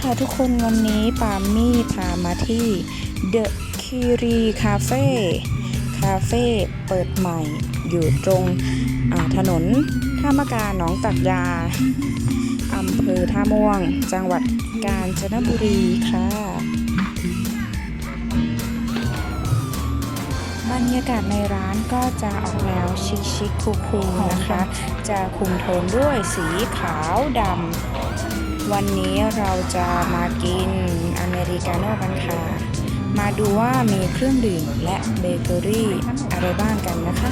ค่ะทุกคนวันนี้ปามี่พามาที่เดอะคิรีคาเฟ่คาเฟ่เปิดใหม่อยู่ตรงถนนท่ามะกาหนองตักยาอำเภอท่าม่วง จังหวัดกาญจนบุรีค่ะ บรรยากาศในร้านก็จะออกแนวชิคชิคคูคูลๆนะคะ จะคุมโทนด้วยสีขาวดำ วันนี้เราจะมากินอเมริกาโน่กันค่ะ มาดูว่ามีเครื่องดื่มและเบเกอรี่อะไรบ้างกันนะคะ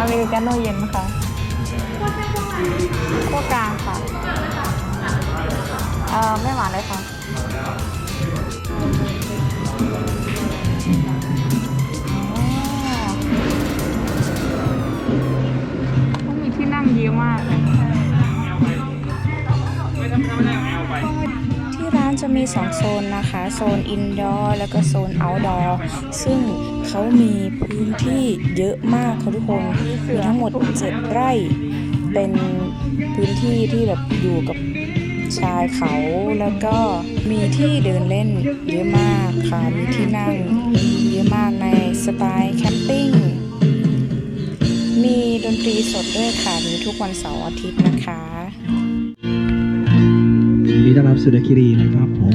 อเมริกาโน่เย็นค่ะขั้วกลางค่ะ เอ่อ ไม่หวานเลยค่ะอ๋อต้องมีที่นั่งเยอะมากเลย จะมี 2 โซนนะคะ โซนอินดอร์แล้วก็โซนเอาท์ดอร์ซึ่งเขามีพื้นที่เยอะมากค่ะทุกคนมีทั้งหมด 7 ไร่ เป็นพื้นที่ที่แบบอยู่กับชายเขาแล้วก็มีที่เดินเล่นเยอะมากค่ะ มีที่นั่งเยอะมากในสไตล์แคมปิ้ง มีดนตรีสดด้วยค่ะ มีทุกวันเสาร์อาทิตย์นะคะ ดีต้อนรับสุดคิรีนะครับผม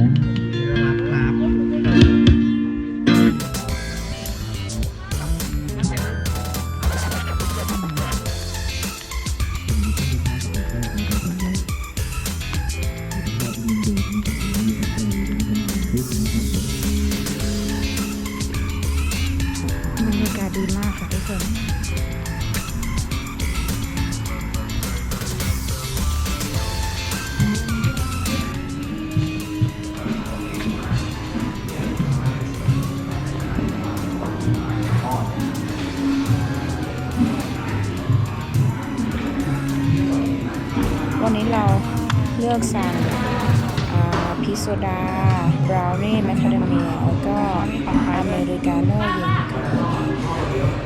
บรรยากาศดีมากค่ะทุกคน วันนี้เราเลือกสั่งพิโซดา บราวนี่แมคคาเดเมียแล้วก็อเมริกาโน่เย็น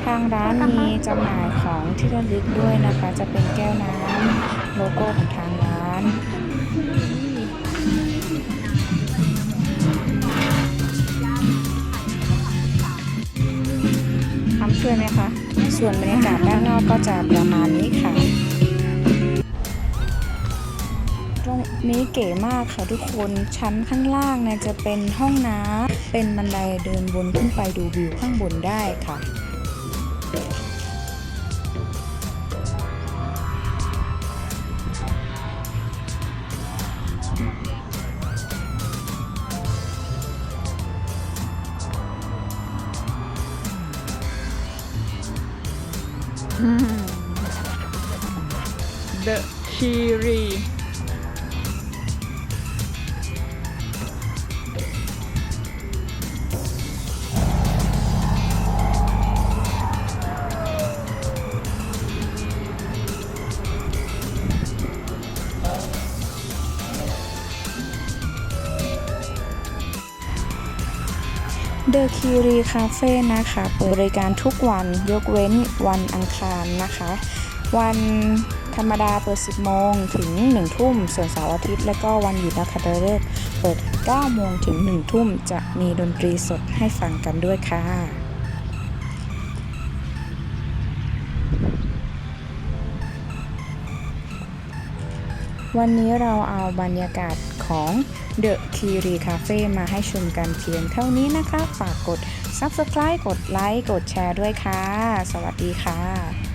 ทางร้านมีจำหน่ายของที่ระลึกด้วยนะคะ จะเป็นแก้วน้ำโลโก้ของทางร้านทำช่วยไหมคะ ส่วนบรรยากาศด้านนอกก็จะประมาณนี้ค่ะ ตรงนี้เก๋มากค่ะทุกคนชั้นข้างล่างเนี่ยจะเป็นห้องน้ำเป็นบันไดเดินบนขึ้นไปดูวิวข้างบนได้ค่ะ The Kiri เดอะคิรีคาเฟ่นะคะ เปิดบริการทุกวันยกเว้นวันอังคารนะคะ วันธรรมดาเปิด 10 โมงถึง 1 ทุ่ม ส่วนเสาร์อาทิตย์ และก็วันหยุดนักขัตฤกษ์เปิด 9 โมงถึง 1 ทุ่ม จะมีดนตรีสดให้ฟังกันด้วยค่ะ วันนี้เราเอาบรรยากาศของ The Kiri Cafe มาให้ชมกันเพียงเท่านี้นะคะ ฝากกด Subscribe กดไลค์กดแชร์ด้วยค่ะ สวัสดีค่ะ